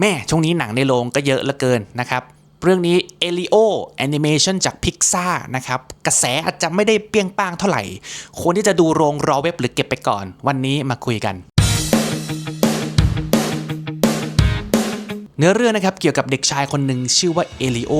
แม่ช่วงนี้หนังในโรงก็เยอะเหลือเกินนะครับ เรื่องนี้ e l i o Animation จาก Pixar นะครับ กระแสอาจจะไม่ได้เปรี้ยงป้างเท่าไหร่ควรที่จะดูโรงรอเว็บหรือเก็บไปก่อน วันนี้มาคุยกันเนื้อเรื่องนะครับเกี่ยวกับเด็กชายคนหนึ่งชื่อว่าเอลิโอ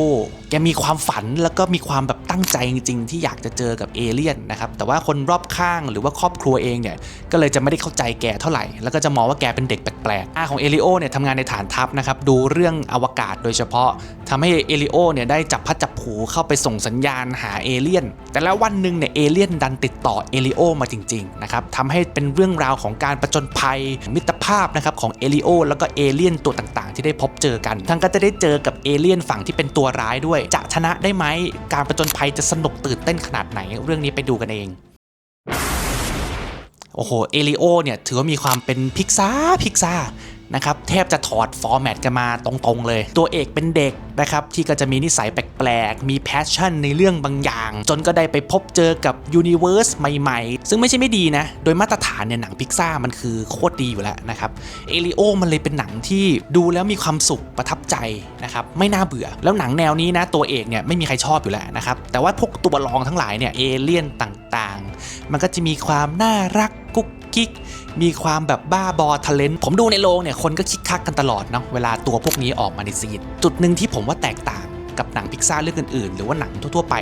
แกมีความฝันแล้วก็มีความแบบ ตั้งใจจริงๆ ที่อยากจะเจอกับเอเลี่ยนนะครับแต่ว่าคนรอบข้างหรือว่าครอบครัวเองเนี่ยก็เลยจะไม่ได้เข้าใจแกเท่าไหร่ แล้วก็จะมองว่าแกเป็นเด็กแปลกๆอาของเอลิโอเนี่ยทำงานในฐานทัพนะครับดูเรื่องอวกาศโดยเฉพาะทำให้เอลิโอเนี่ยได้จับพัดจับผูเข้าไปส่งสัญญาณหาเอเลี่ยน แต่แล้ววันหนึ่งเนี่ยเอเลี่ยนดันติดต่อเอลิโอมาจริงๆนะครับทำให้เป็นเรื่องราวของการประจนภัยมิตรภาพนะครับของเอลิโอแล้วก็เอเลี่ยนตัวต่างๆ ที่ได้พบเจอกัน ทั้งก็จะได้เจอกับเอเลี่ยนฝั่งที่เป็นตัวร้ายด้วย จะชนะได้ไหมการประจนภัยจะสนุกตื่นเต้นขนาดไหน เรื่องนี้ไปดูกันเอง โอ้โห เอลิโอเนี่ย ถือว่ามีความเป็นพิกซาพิกซา นะครับแทบจะถอดฟอร์แมตกันมาตรงๆเลย ตัวเอกเป็นเด็กนะครับที่ก็จะมีนิสัยแปลกๆ มีแพชชั่นในเรื่องบางอย่าง จนก็ได้ไปพบเจอกับยูนิเวอร์สใหม่ๆ ซึ่งไม่ใช่ไม่ดีนะ โดยมาตรฐานเนี่ยหนังพิกซ่ามันคือโคตรดีอยู่แล้วนะครับเอลิโอมันเลยเป็นหนังที่ดูแล้วมีความสุขประทับใจนะครับไม่น่าเบื่อ แล้วหนังแนวนี้นะตัวเอกเนี่ยไม่มีใครชอบอยู่แล้วนะครับแต่ว่าพวกตัวรองทั้งหลายเนี่ยเอเลี่ยนต่างๆ มันก็จะมีความน่ารักกุ๊ก กิ๊กมีความแบบบ้าบอทะเลนผมดูในโรงเนี่ยคนก็คิกคักกันตลอดเนาะเวลาตัวพวกนี้ออกมาในซีนจุดหนึ่งที่ผมว่าแตกต่างกับหนังพิกซ่าเรื่องอื่นๆ หรือว่าหนังทั่วๆไป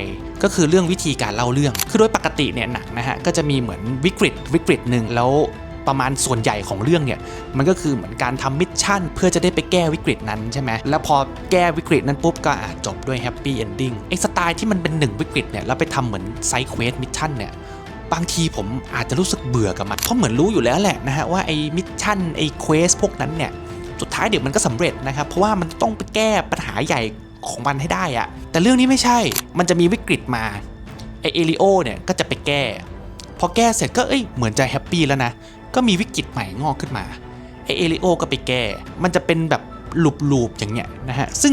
ก็คือเรื่องวิธีการเล่าเรื่อง คือโดยปกติเนี่ยหนังนะฮะก็จะมีเหมือนวิกฤตวิกฤตหนึ่งแล้วประมาณส่วนใหญ่ของเรื่องเนี่ยมันก็คือเหมือนการทำมิชชั่น เพื่อจะได้ไปแก้วิกฤตนั้นใช่ไหมแล้วพอแก้วิกฤตนั้นปุ๊บก็อาจจบด้วยแฮปปี้เอนดิ้งไอ้สไตล์ที่มันเป็นหนึ่งวิกฤตเนี่ยแล้วไปทำเหมือนไซด์เควสมิชชั่นเนี่ย บางทีผมอาจจะรู้สึกเบื่อกับมันเพราะเหมือนรู้อยู่แล้วแหละนะฮะว่าไอ้มิชชั่นไอ้เควสพวกนั้นเนี่ยสุดท้ายเดี๋ยวมันก็สำเร็จนะครับ เพราะว่ามันต้องไปแก้ปัญหาใหญ่ของมันให้ได้อะแต่เรื่องนี้ไม่ใช่มันจะมีวิกฤตมาไอเอลิโอเนี่ยก็จะไปแก้ พอแก้เสร็จก็เอ้ยเหมือนจะแฮปปี้แล้วนะ ก็มีวิกฤตใหม่งอกขึ้นมาไอเอลิโอก็ไปแก้ มันจะเป็นแบบลูปๆอย่างเงี้ยนะฮะซึ่ง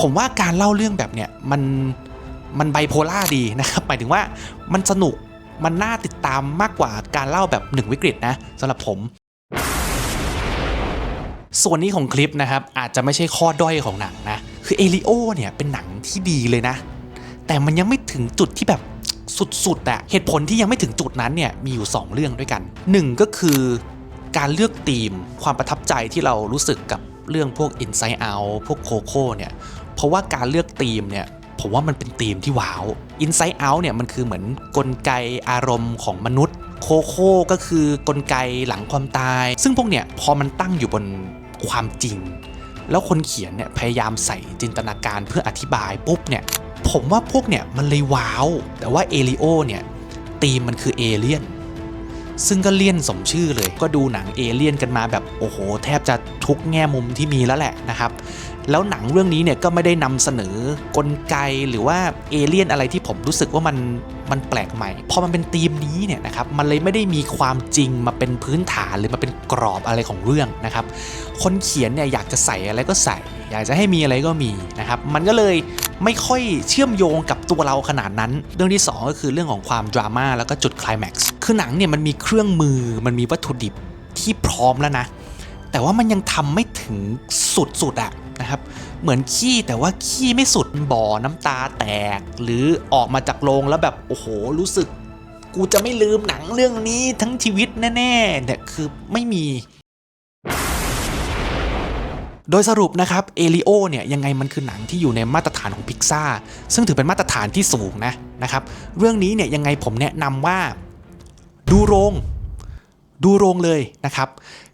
ผมว่าการเล่าเรื่องแบบเนี้ยมันมันไบโพล่าดีนะครับหมายถึงว่ามันสนุก มันน่าติดตามมากกว่าการเล่าแบบหนึ่งวิกฤตนะสำหรับผม ส่วนนี้ของคลิปนะครับอาจจะไม่ใช่ข้อด้อยของหนังนะ คือเอลิโอเนี่ยเป็นหนังที่ดีเลยนะ แต่มันยังไม่ถึงจุดที่แบบสุดๆอะเหตุผลที่ยังไม่ถึงจุดนั้นเนี่ยมีอยู่ 2 เรื่องด้วยกัน 1 ก็คือการเลือกธีมความประทับใจที่เรารู้สึกกับเรื่องพวก Inside Out พวกโคโค่เนี่ย เพราะว่าการเลือกธีมเนี่ย ผมว่ามันเป็นธีมที่ว้าว Inside Out เนี่ยมันคือเหมือนกลไกอารมณ์ของมนุษย์ โคโค่ก็คือกลไกหลังความตาย ซึ่งพวกเนี่ยพอมันตั้งอยู่บนความจริง แล้วคนเขียนเนี่ยพยายามใส่จินตนาการเพื่ออธิบายปุ๊บเนี่ยผมว่าพวกเนี่ยมันเลยว้าว แต่ว่าเอลิโอเนี่ยธีมมันคือเอเลี่ยนซึ่งก็เลี่ยนสมชื่อเลย ก็ดูหนังเอเลี่ยนกันมาแบบโอ้โห แทบจะทุกแง่มุมที่มีแล้วแหละนะครับแล้วหนังเรื่องนี้เนี่ยก็ไม่ได้นำเสนอกลไกหรือว่าเอเลี่ยนอะไรที่ผมรู้สึกว่ามันมันแปลกใหม่พอมันเป็นธีมนี้เนี่ยนะครับมันเลยไม่ได้มีความจริงมาเป็นพื้นฐานหรือมาเป็นกรอบอะไรของเรื่องนะครับ คนเขียนเนี่ยอยากจะใส่อะไรก็ใส่ อยากจะให้มีอะไรก็มีนะครับ มันก็เลยไม่ค่อยเชื่อมโยงกับตัวเราขนาดนั้น เรื่องที่ 2 ก็คือเรื่องของความดราม่าแล้วก็จุดคลายแม็กซ์คือหนังเนี่ยมันมีเครื่องมือมันมีวัตถุดิบที่พร้อมแล้วนะ แต่ว่ามันยังทำไม่ถึงสุดๆอะนะครับ เหมือนขี้แต่ว่าขี้ไม่สุดบ่อน้ำตาแตก หรือออกมาจากโรงแล้วแบบโอ้โหรู้สึก กูจะไม่ลืมหนังเรื่องนี้ทั้งชีวิตแน่ๆเนี่ยคือไม่มีโดยสรุปนะครับเอลิโอเนี่ยยังไงมันคือหนังที่อยู่ในมาตรฐานของพิกซ่าซึ่งถือเป็นมาตรฐานที่สูงนะนะครับเรื่องนี้เนี่ยยังไงผมแนะนำว่าดูโรง ดูโรงเลยนะครับ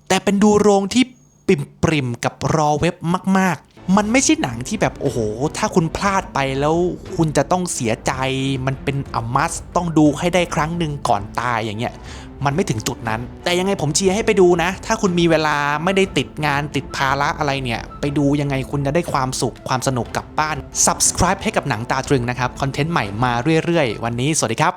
แต่เป็นดูโรงที่ปริมปริมกับรอเว็บมาก ๆ มันไม่ใช่หนังที่แบบโอ้โห ถ้าคุณพลาดไปแล้วคุณจะต้องเสียใจ มันเป็นอมัสต้องดูให้ได้ครั้งหนึ่งก่อนตายอย่างเงี้ย มันไม่ถึงจุดนั้น แต่ยังไงผมเชียร์ให้ไปดูนะ ถ้าคุณมีเวลาไม่ได้ติดงานติดภาระอะไรเนี่ย ไปดูยังไงคุณจะได้ความสุขความสนุกกลับบ้าน subscribe ให้กับหนังตาตรึงนะครับ คอนเทนต์ใหม่มาเรื่อยๆ วันนี้สวัสดีครับ